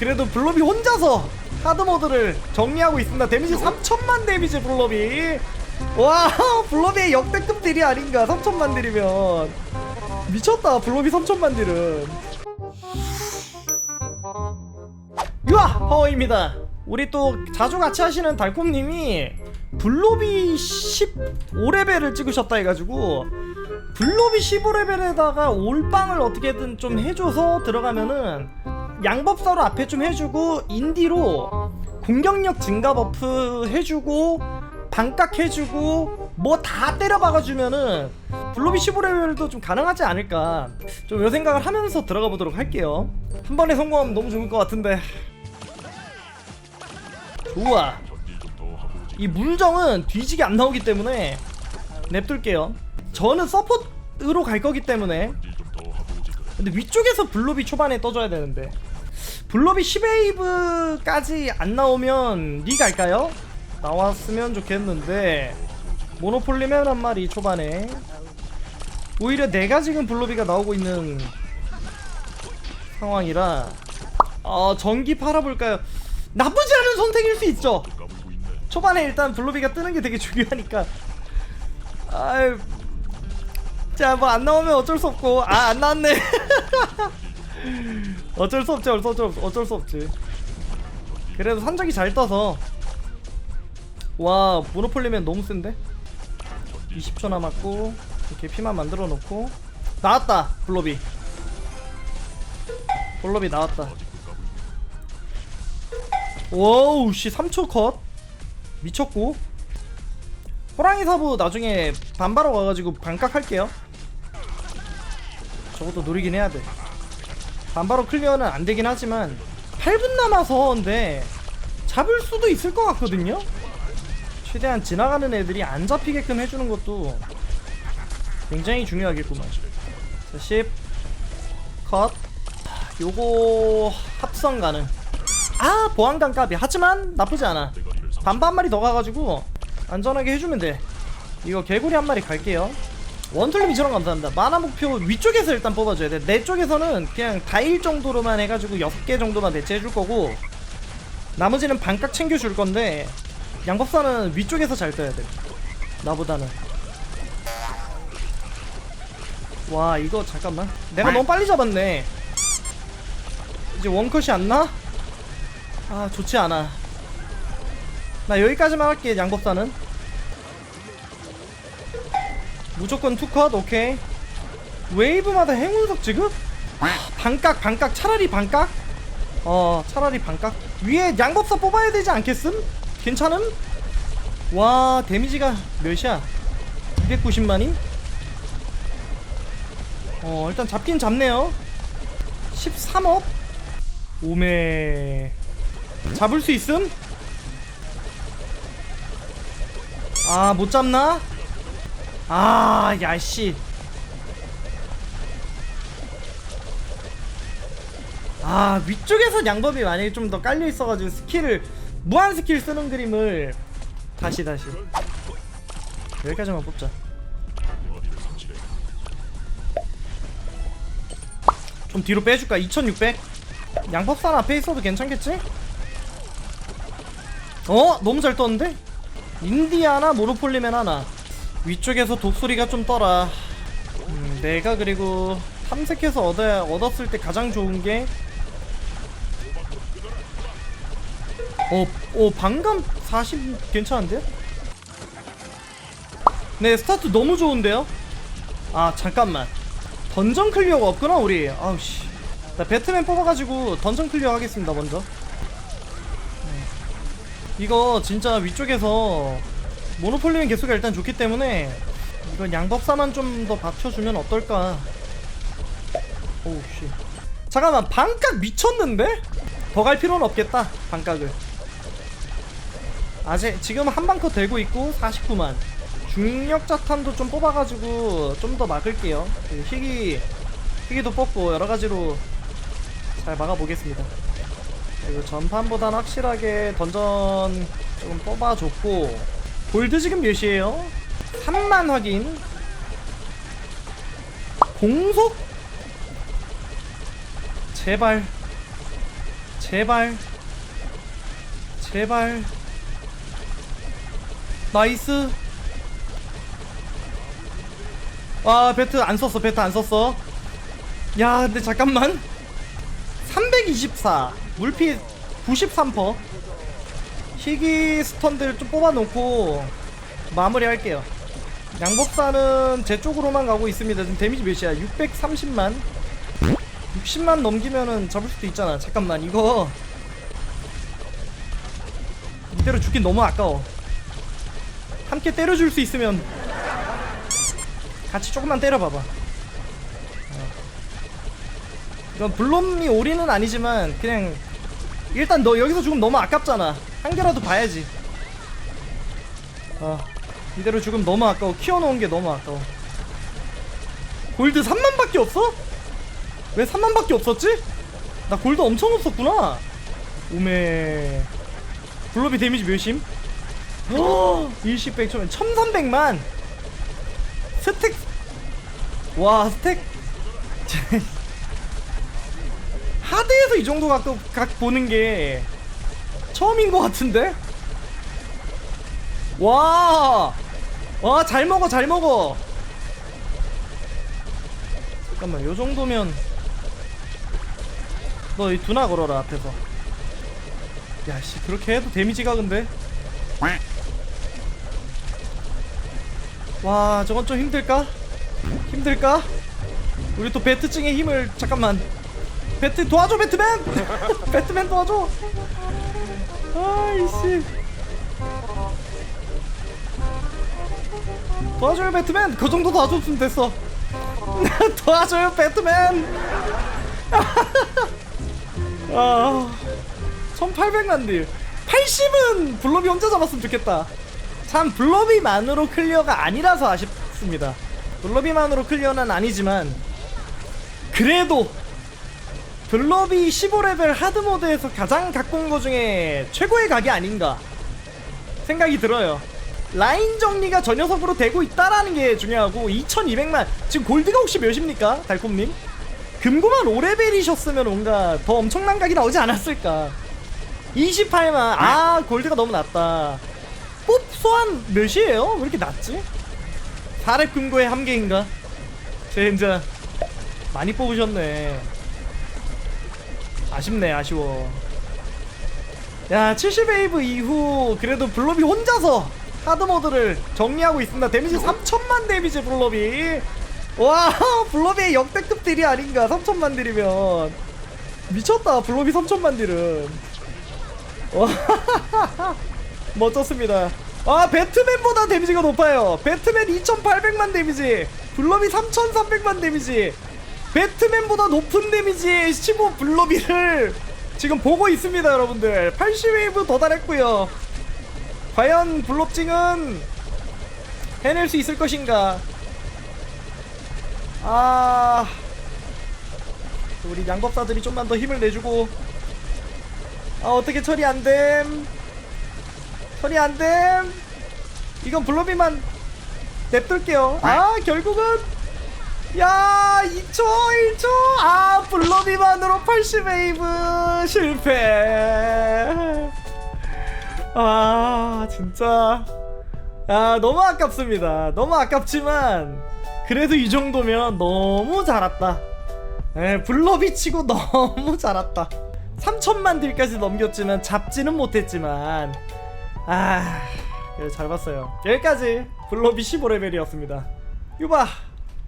그래도 블롭이 혼자서 하드모드를 정리하고 있습니다. 데미지 3천만 데미지 블롭이. 와 블롭이 역대급 딜이 아닌가 3천만 딜이면. 미쳤다 블롭이 3천만 딜은. 유아 파워입니다. 우리 또 자주 같이 하시는 달콤님이 블롭이 15레벨을 찍으셨다 해가지고 블롭이 15레벨에다가 올빵을 어떻게든 좀 해줘서 들어가면은 양법사로 앞에 좀 해주고 인디로 공격력 증가 버프 해주고 반각 해주고 뭐 다 때려 박아주면은 블롭이 15레벨도 좀 가능하지 않을까. 좀 요 생각을 하면서 들어가 보도록 할게요. 한 번에 성공하면 너무 좋을 것 같은데. 좋아. 이 물정은 뒤지게 안 나오기 때문에 냅둘게요. 저는 서포트로 갈 거기 때문에. 근데 위쪽에서 블롭이 초반에 떠줘야 되는데 블롭이 10웨이브까지 안 나오면 리 갈까요? 나왔으면 좋겠는데 모노폴리면 한 마리 초반에. 오히려 내가 지금 블로비가 나오고 있는 상황이라 어 전기 팔아볼까요? 나쁘지 않은 선택일 수 있죠. 초반에 일단 블로비가 뜨는 게 되게 중요하니까. 아유 자뭐 안 나오면 어쩔 수 없고. 아 안 나왔네 어쩔 수 없지 어쩔 수 없지 어쩔 수 없지. 그래도 산적이 잘 떠서. 와 모노폴리면 너무 센데? 20초 남았고 이렇게 피만 만들어 놓고. 나왔다 블로비. 블로비 나왔다. 와우 씨 3초 컷. 미쳤고. 호랑이 사부 나중에 반바로 가가지고 반깍 할게요. 저것도 노리긴 해야 돼 반바로 클리어는 안 되긴 하지만 8분 남아서 근데 잡을 수도 있을 것 같거든요 최대한 지나가는 애들이 안 잡히게끔 해주는 것도 굉장히 중요하겠구만 자, 10 컷. 요거 합성 가능. 아 보안관 값이 하지만 나쁘지 않아. 반반 마리 더 가가지고 안전하게 해주면 돼. 이거 개구리 한 마리 갈게요. 원툴님 이처럼 감사합니다. 만화 목표 위쪽에서 일단 뽑아줘야 돼. 내 쪽에서는 그냥 다일 정도로만 해가지고 6개 정도만 대체해줄 거고 나머지는 반값 챙겨줄 건데 양법사는 위쪽에서 잘 떠야 돼. 나보다는. 와 이거 잠깐만 내가 너무 빨리 잡았네 이제 원컷이 안 나? 아 좋지 않아 나 여기까지만 할게 양법사는 무조건 투컷 오케이 웨이브마다 행운석 지급? 반각 반각 차라리 반각? 어 차라리 반각 위에 양법사 뽑아야 되지 않겠음? 괜찮음? 와 데미지가 몇이야? 290만임? 어 일단 잡긴 잡네요 13업 오메 잡을 수 있음? 아 못 잡나? 아 야 씨 아 위쪽에서 양법이 만약에 좀 더 깔려 있어가지고 스킬을 무한 스킬 쓰는 그림을 다시 다시 여기까지만 뽑자 좀 뒤로 빼줄까? 2600? 양법산 앞에 있어도 괜찮겠지? 어? 너무 잘 떴는데? 인디아나 모노폴리맨 하나 위쪽에서 독소리가 좀 떠라 음, 내가 그리고 탐색해서 얻어, 얻었을 때 가장 좋은 게 어, 어 방금 40 괜찮은데요? 네 스타트 너무 좋은데요? 아 잠깐만 던전 클리어가 없구나 우리 아우씨 나 배트맨 뽑아가지고 던전 클리어 하겠습니다 먼저 네. 이거 진짜 위쪽에서 모노폴리는 개수가 일단 좋기 때문에 이건 양법사만 좀 더 받쳐주면 어떨까. 오우 씨. 잠깐만 반각 미쳤는데? 더 갈 필요는 없겠다 반각을. 아직 지금 한방컷 되고 있고 49만. 중력 자탄도 좀 뽑아가지고 좀 더 막을게요. 그 희귀 희귀도 뽑고 여러가지로 잘 막아보겠습니다. 그리고 전판보단 확실하게 던전 좀 뽑아줬고 골드 지금 몇이에요? 3만 확인. 공속? 제발. 제발. 제발. 나이스. 아 배트 안 썼어 배트 안 썼어. 야 근데 잠깐만. 324 물피 93% 희귀 스턴들 좀 뽑아놓고 마무리 할게요. 양법사는 제 쪽으로만 가고 있습니다. 지금 데미지 몇이야? 630만? 60만 넘기면은 잡을 수도 있잖아. 잠깐만 이거. 이대로 죽긴 너무 아까워. 함께 때려줄 수 있으면 같이 조금만 때려봐봐. 어. 이건 블롬이 올인은 아니지만 그냥 일단 너 여기서 죽으면 너무 아깝잖아 한 개라도 봐야지. 어 이대로 죽으면 너무 아까워. 키워놓은 게 너무 아까워. 골드 3만밖에 없어? 왜 3만밖에 없었지? 나 골드 엄청 없었구나. 오메. 블로비 데미지? 허 일시백 처음에 1300만. 스택. 와 스택. 하드에서 이 정도 각, 각 보는 게 처음인 것 같은데? 와! 와, 잘 먹어, 잘 먹어! 잠깐만, 요 정도면. 너 이 두나 걸어라, 앞에서. 야, 씨, 그렇게 해도 데미지가 근데? 와, 저건 좀 힘들까? 힘들까? 우리 또 배트증의 힘을, 잠깐만. 배트 도와줘, 배트맨! 배트맨 도와줘! 아이씨. 도와줘요 배트맨. 그 정도 도와줬으면 됐어. 도와줘요 배트맨. 아 1800만 딜. 80은 블러비 혼자 잡았으면 좋겠다. 참 블러비만으로 클리어가 아니라서 아쉽습니다. 블러비만으로 클리어는 아니지만 그래도 블러비 15레벨 하드모드에서 가장 갖고 온거 중에 최고의 각이 아닌가 생각이 들어요 라인 정리가 저 녀석으로 되고 있다라는 게 중요하고 2200만 지금 골드가 혹시 몇입니까 달콤님? 금고만 5레벨이셨으면 뭔가 더 엄청난 각이 나오지 않았을까 28만 아 골드가 너무 낮다 뽑 소환 몇이에요? 왜 이렇게 낮지? 4렙 금고의 함계인가? 젠자 많이 뽑으셨네 아쉽네 아쉬워. 야 70웨이브 이후 그래도 블로비 혼자서 하드모드를 정리하고 있습니다. 데미지 3천만 데미지 블로비. 와 블로비의 역대급 딜이 아닌가 3천만 딜이면. 미쳤다 블로비 3천만 딜은. 와. 멋졌습니다. 아 배트맨보다 데미지가 높아요. 배트맨 2800만 데미지 블로비 3300만 데미지 배트맨보다 높은 데미지의 15 블로비를 지금 보고 있습니다 여러분들. 80웨이브 도달했고요. 과연 블록징은 해낼 수 있을 것인가? 아. 우리 양법사들이 좀만 더 힘을 내주고. 아 어떻게 처리 안됨? 처리 안됨? 이건 블로비만 냅둘게요. 아 결국은 야 2초 1초. 아 블로비만으로 80웨이브 실패. 아 진짜. 아 너무 아깝습니다. 너무 아깝지만 그래도 이 정도면 너무 잘 왔다. 에 블러비 치고 너무 잘 왔다. 3천만 딜까지 넘겼지만 잡지는 못했지만. 아 잘 봤어요. 여기까지 블러비 15레벨이었습니다. 유바